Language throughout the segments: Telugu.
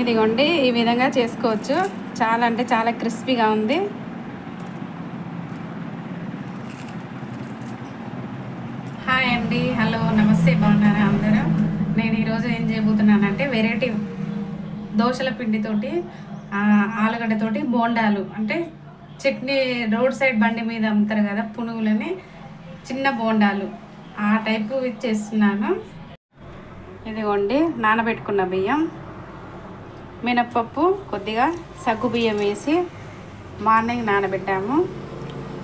ఇదిగోండి ఈ విధంగా చేసుకోవచ్చు. చాలా అంటే చాలా క్రిస్పీగా ఉంది. హాయ్ అండి హలో నమస్తే బాగున్నారా అందరూ? నేను ఈరోజు ఏం చేయబోతున్నానంటే వెరైటీ దోశల పిండితోటి ఆలుగడ్డతోటి బోండాలు. అంటే చట్నీ రోడ్ సైడ్ బండి మీద అమ్ముతారు కదా పునుగులని చిన్న బోండాలు. ఆ టైపు చేస్తున్నాను ఇదిగోండి నానబెట్టుకున్న బియ్యం. మినప్పప్పు కొద్దిగా సగ్గు బియ్యం వేసి మార్నింగ్ నానబెట్టాము.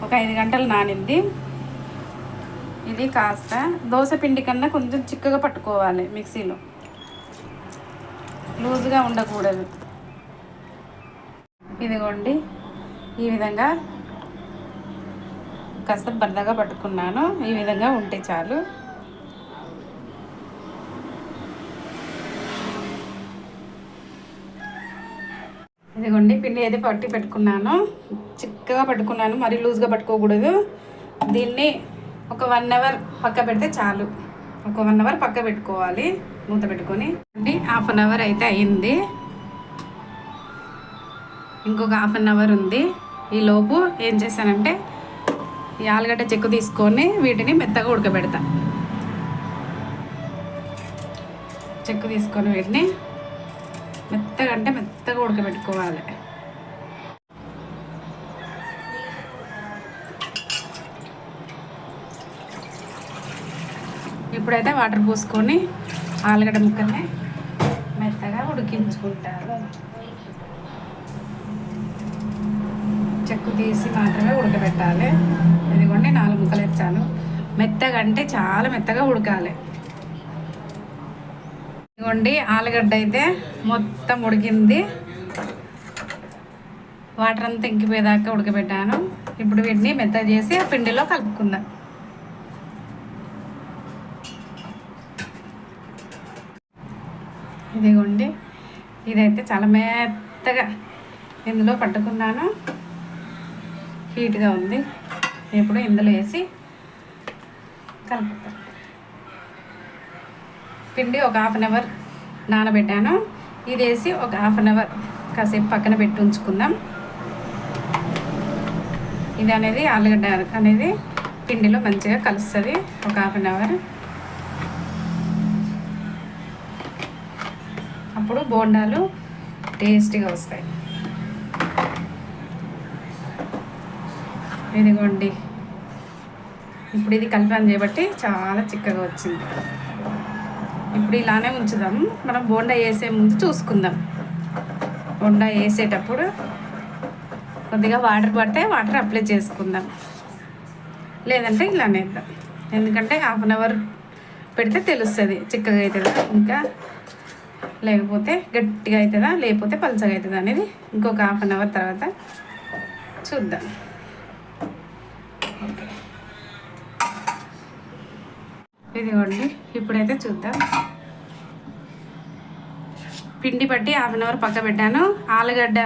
ఒక ఐదు గంటలు నానింది. ఇది కాస్త దోశ పిండి కన్నా కొంచెం చిక్కగా పట్టుకోవాలి మిక్సీలో. లూజ్గా ఉండకూడదు. ఇదిగోండి. ఈ విధంగా కాస్త బద్దగా పట్టుకున్నాను. ఈ విధంగా ఉంటే చాలు. ఇదిగోండి పిండి అయితే పట్టి పెట్టుకున్నాను. చిక్కగా పట్టుకున్నాను మరీ లూజ్గా పట్టుకోకూడదు. దీన్ని ఒక వన్ అవర్ పక్క పెడితే చాలు. ఒక వన్ అవర్ పక్క పెట్టుకోవాలి మూత పెట్టుకొని. అండి హాఫ్ అన్ అవర్ అయితే అయింది. ఇంకొక హాఫ్ అన్ అవర్ ఉంది. ఈలోపు ఏం చేశానంటే ఈ ఆలుగడ్డ చెక్కు తీసుకొని వీటిని మెత్తగా ఉడకబెడతా. చెక్కు తీసుకొని వీటిని మెత్తగా అంటే మెత్తగా ఉడకబెట్టుకోవాలి. ఇప్పుడైతే వాటర్ పోసుకొని ఆలుగడ్డ ముక్కల్ని మెత్తగా ఉడికించుకుంటారు. చెక్కు తీసి మాత్రమే ఉడకబెట్టాలి. ఇదిగోండి నాలుగు ముక్కలు ఇచ్చాను మెత్తగా అంటే చాలా మెత్తగా ఉడకాలి. ఇదిగోండి ఆలుగడ్డ అయితే మొత్తం ఉడికింది. వాటర్ అంతా ఇంకిపోయేదాకా ఉడకబెట్టాను. ఇప్పుడు వీటిని మెత్తగా చేసి ఆ పిండిలో కలుపుకుందాం. ఇదిగోండి ఇదైతే చాలా మెత్తగా ఇందులో పట్టుకున్నాను. హీట్గా ఉంది. ఇప్పుడు ఇందులో వేసి కలుపుతాను పిండి ఒక హాఫ్ అన్ అవర్ నానబెట్టాను. ఇది వేసి ఒక హాఫ్ అన్ అవర్ కాసేపు పక్కన పెట్టి ఉంచుకుందాం. ఇది అనేది ఆలుగడ్డ అనేది పిండిలో మంచిగా కలుస్తుంది. ఒక హాఫ్ అన్ అవర్ అప్పుడు బోండాలు టేస్టీగా వస్తాయి. ఇదిగోండి. ఇప్పుడు ఇది కలిపాను చేయబట్టి చాలా చిక్కగా వచ్చింది. ఇప్పుడు ఇలానే ఉంచుదాం. మనం బోండా వేసే ముందు చూసుకుందాం. బోండా వేసేటప్పుడు కొద్దిగా వాటర్ పడితే వాటర్ అప్లై చేసుకుందాం. లేదంటే ఇలానే వేద్దాం ఎందుకంటే హాఫ్ అన్ అవర్ పెడితే తెలుస్తుంది చిక్కగా అవుతుందా ఇంకా లేకపోతే గట్టిగా అవుతుందా లేకపోతే పలచగా అవుతుందా అనేది ఇంకొక హాఫ్ అన్ అవర్ తర్వాత చూద్దాం. ఇదిగోండి ఇప్పుడైతే చూద్దాం. పిండి పట్టి హాఫ్ అన్ అవర్ పక్క పెట్టాను. ఆలుగడ్డ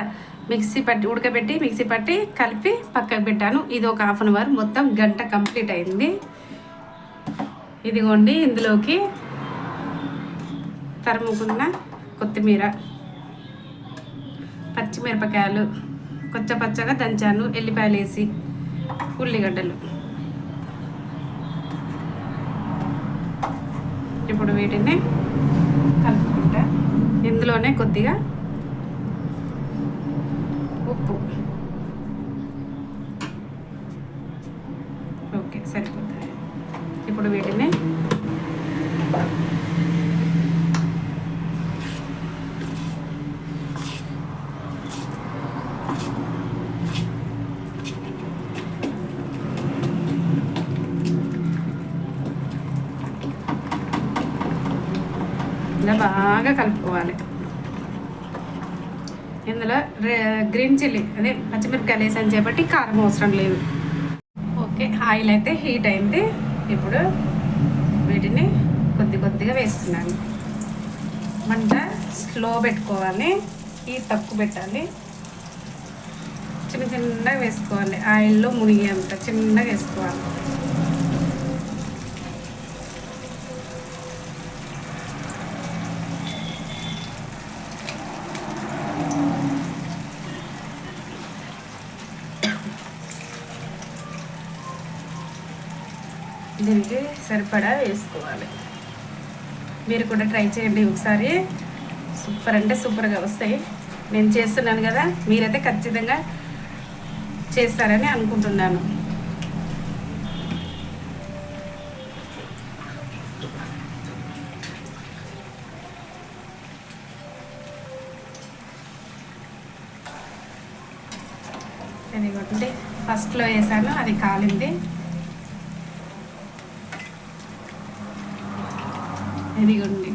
మిక్సీ పట్టి ఉడకబెట్టి మిక్సీ పట్టి కలిపి పక్కకు పెట్టాను. ఇది ఒక హాఫ్ అన్ అవర్ మొత్తం గంట కంప్లీట్ అయింది. ఇదిగోండి ఇందులోకి తరుముకున్న కొత్తిమీర పచ్చిమిరపకాయలు కొచ్చ పచ్చగా దంచాను ఎల్లిపాయలు వేసి ఉల్లిగడ్డలు. ఇప్పుడు వీటిని ఇందులోనే కొద్దిగా ఉప్పు. ఓకే సరిపోతుంది ఇప్పుడు వీటిని ఇలా బాగా కలుపుకోవాలి. ఇందులో గ్రీన్ చిల్లీ అదే పచ్చిమిరపకాయలు వేసాను చేపట్టి కారం అవసరం లేదు. ఓకే ఆయిల్ అయితే హీట్ అయింది. ఇప్పుడు వీటిని కొద్ది కొద్దిగా వేస్తున్నాను. మంట స్లో పెట్టుకోవాలి. ఈ తక్కువ పెట్టాలి. చిన్న చిన్నగా వేసుకోవాలి. ఆయిల్లో మునిగేంత చిన్నగా వేసుకోవాలి. దీనికి సరిపడా వేసుకోవాలి. మీరు కూడా ట్రై చేయండి ఒకసారి. సూపర్ అంటే సూపర్గా వస్తాయి. నేను చేస్తున్నాను కదా మీరైతే ఖచ్చితంగా చేస్తారని అనుకుంటున్నాను. ఇదిగోండి ఫస్ట్లో వేసాను అది కాలింది. ఇదిగోండి.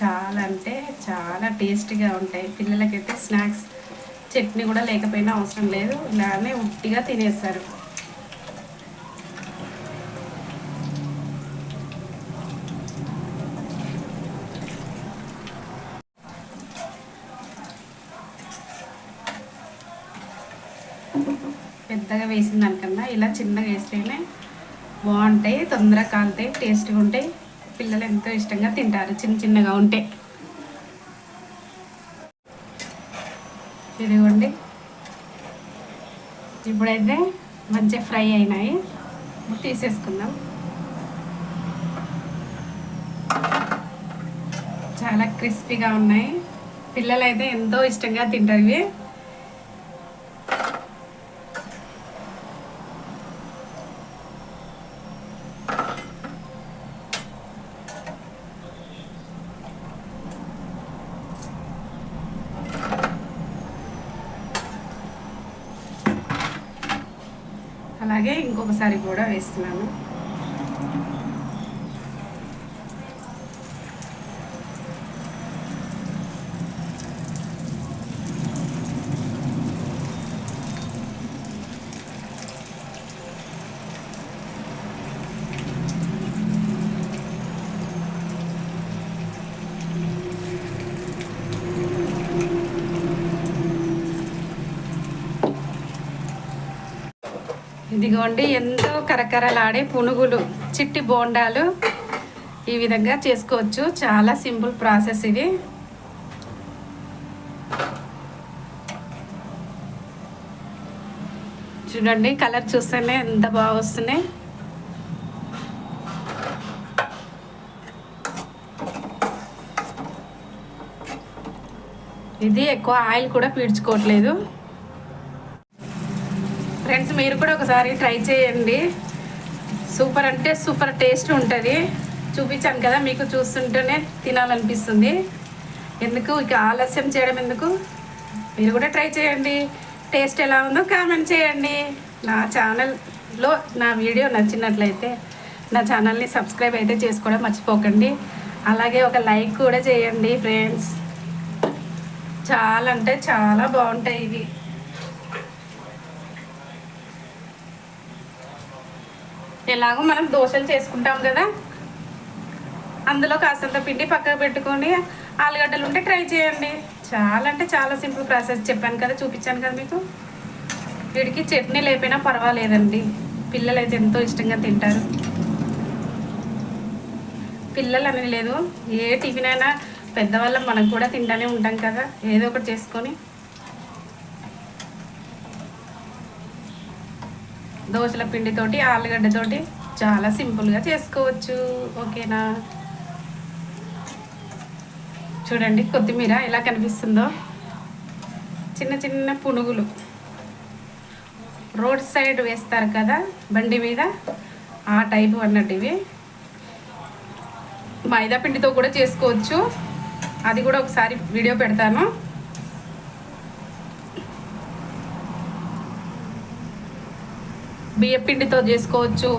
చాలా అంటే చాలా టేస్టీగా ఉంటాయి. పిల్లలకైతే స్నాక్స్ చట్నీ కూడా లేకపోయినా అవసరం లేదు. ఇలానే ఉట్టిగా తినేస్తారు. పెద్దగా వేసిన దానికన్నా ఇలా చిన్నగా వేస్తేనే బాగుంటాయి తొందరగా కాలుతాయి టేస్ట్గా ఉంటాయి. పిల్లలు ఎంతో ఇష్టంగా తింటారు చిన్న చిన్నగా ఉంటే. ఇదిగోండి. ఇప్పుడైతే మంచిగా ఫ్రై అయినాయి. తీసేసుకుందాం. చాలా క్రిస్పీగా ఉన్నాయి. పిల్లలైతే ఎంతో ఇష్టంగా తింటారు ఇవి. అలాగే ఇంకొకసారి కూడా వేస్తున్నాను. ఇదిగోండి ఎంతో కరకరలాడే పునుగులు చిట్టి బోండాలు ఈ విధంగా చేసుకోవచ్చు. చాలా సింపుల్ ప్రాసెస్ ఇది. చూడండి కలర్ చూస్తేనే ఎంత బాగా వస్తున్నాయి. ఇది ఎక్కువ ఆయిల్ కూడా పీడ్చుకోవట్లేదు. ఫ్రెండ్స్ మీరు కూడా ఒకసారి ట్రై చేయండి. సూపర్ అంటే సూపర్ టేస్ట్ ఉంటుంది. చూపించాను కదా మీకు చూస్తుంటేనే తినాలనిపిస్తుంది. ఎందుకు? ఇక ఆలస్యం చేయడం ఎందుకు? మీరు కూడా ట్రై చేయండి. టేస్ట్ ఎలా ఉందో కామెంట్ చేయండి. నా ఛానల్లో నా వీడియో నచ్చినట్లయితే నా ఛానల్ని సబ్స్క్రైబ్ అయితే చేసుకోవడం మర్చిపోకండి. అలాగే ఒక లైక్ కూడా చేయండి ఫ్రెండ్స్. చాలా అంటే చాలా బాగుంటాయి ఇవి. ఎలాగో మనం దోశలు చేసుకుంటాం కదా. అందులో కాసంత పిండి పక్కకు పెట్టుకొని ఆలుగడ్డలు ఉంటే ట్రై చేయండి. చాలా అంటే చాలా సింపుల్ ప్రాసెస్. చెప్పాను కదా చూపించాను కదా మీకు. వీడికి చట్నీ లేకపోయినా పర్వాలేదండి. పిల్లలు అయితే ఎంతో ఇష్టంగా తింటారు. పిల్లలు అని లేదు. ఏ టిఫిన్ అయినా పెద్దవాళ్ళం మనం కూడా తింటానే ఉంటాం కదా. ఏదో ఒకటి చేసుకొని దోశల పిండితోటి ఆలుగడ్డతోటి చాలా సింపుల్గా చేసుకోవచ్చు. ఓకేనా? చూడండి కొత్తిమీర ఎలా కనిపిస్తుందో. చిన్న చిన్న పునుగులు. రోడ్ సైడ్ వేస్తారు కదా బండి మీద? ఆ టైపు అన్నట్టు ఇవి. మైదా పిండితో కూడా చేసుకోవచ్చు. అది కూడా ఒకసారి వీడియో పెడతాను. బియ్యపిండితో చేసుకోవచ్చు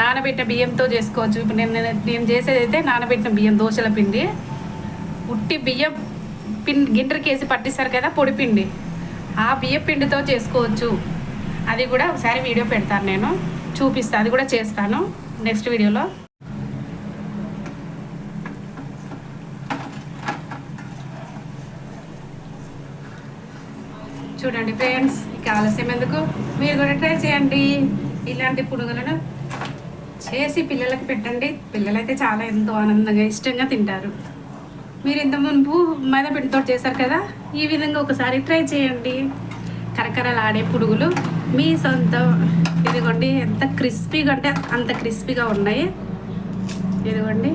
నానబెట్టిన బియ్యంతో చేసుకోవచ్చు. ఇప్పుడు నేను నేను చేసేది అయితే నానబెట్టిన బియ్యం దోశల పిండి. ఉట్టి బియ్యం పిండి గింటరికేసి పట్టిస్తారు కదా పొడి పిండి. ఆ బియ్యం పిండితో చేసుకోవచ్చు. అది కూడా ఒకసారి వీడియో పెడతాను నేను. చూపిస్తాను అది కూడా చేస్తాను. నెక్స్ట్ వీడియోలో. చూడండి ఫ్రెండ్స్. ఆలస్యం ఎందుకు? మీరు కూడా ట్రై చేయండి. ఇలాంటి పునుగులను చేసి పిల్లలకి పెట్టండి. పిల్లలైతే చాలా ఎంతో ఆనందంగా ఇష్టంగా తింటారు. మీరు ఇంత మునుపు మైదాపిండితో చేశారు కదా? ఈ విధంగా ఒకసారి ట్రై చేయండి. కరకరలాడే పుడుగులు మీ సొంతం. ఇదిగోండి ఎంత క్రిస్పీగా అంటే అంత క్రిస్పీగా ఉన్నాయి. ఇదిగోండి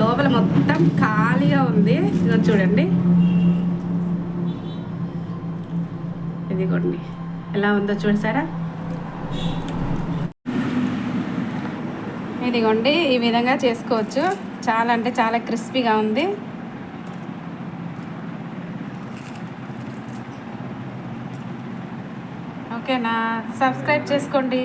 లోపల మొత్తం ఖాళీగా ఉంది. ఇదిగో చూడండి. ఇదిగోండి ఎలా ఉందో చూసారా? ఇదిగోండి ఈ విధంగా చేసుకోవచ్చు. చాలా అంటే చాలా క్రిస్పీగా ఉంది. ఓకేనా? సబ్స్క్రైబ్ చేసుకోండి.